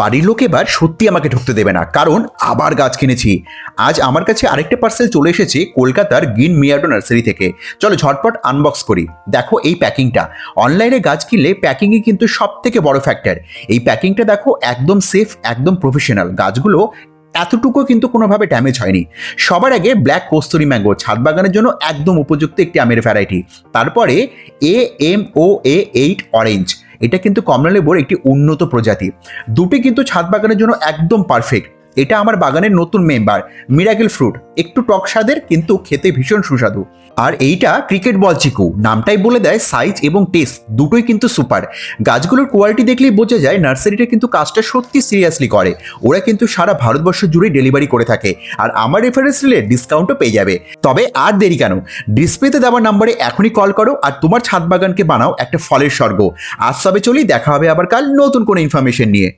বাড়ির লোক এবার সত্যি আমাকে ঢুকতে দেবে না। কারণ আবার গাছ কিনেছি। আজ আমার কাছে আরেকটা পার্সেল চলে এসেছে কলকাতার গিন মিয়াডো নার্সারি থেকে। চলো ঝটপট আনবক্স করি। দেখো এই প্যাকিংটা। অনলাইনে গাছ কিনলে প্যাকিংই কিন্তু সব থেকে বড় ফ্যাক্টর এই প্যাকিংটা দেখো একদম সেফ একদম প্রফেশনাল গাছগুলো এতটুকু কিন্তু কোনোভাবে ড্যামেজ হয়নি। সবার আগে ব্ল্যাক কস্তুরি ম্যাঙ্গো ছাদ বাগানের জন্য একদম উপযুক্ত একটি আমের ভ্যারাইটি তারপরে A M O A eight orange এটা কিন্তু কমলা লেবুর একটি উন্নত প্রজাতি। দুটি কিন্তু ছাদ বাগানের জন্য একদম পারফেক্ট এটা আমার বাগানের নতুন মেম্বার মিরাকেল ফ্রুট একটু টক স্বাদের, কিন্তু খেতে ভীষণ সুস্বাদু। আর এইটা ক্রিকেট বল চিকু, নামটাই বলে দেয় সাইজ এবং টেস্ট দুটোই কিন্তু সুপার গাছগুলোর কোয়ালিটি দেখলেই বোঝা যায় নার্সারিটা কিন্তু কাজটা সত্যি সিরিয়াসলি করে। ওরা কিন্তু সারা ভারতবর্ষ জুড়ে ডেলিভারি করে থাকে। আর আমার রেফারেন্স নিলে ডিসকাউন্টও পেয়ে যাবে। তবে আর দেরি কেন? ডিসপ্লেতে দেওয়া নাম্বারে এখনই কল করো আর তোমার ছাদ বাগানকে বানাও একটা ফলের স্বর্গ। আজ সবে চলেই দেখা হবে আবার কাল নতুন কোনো ইনফরমেশন নিয়ে।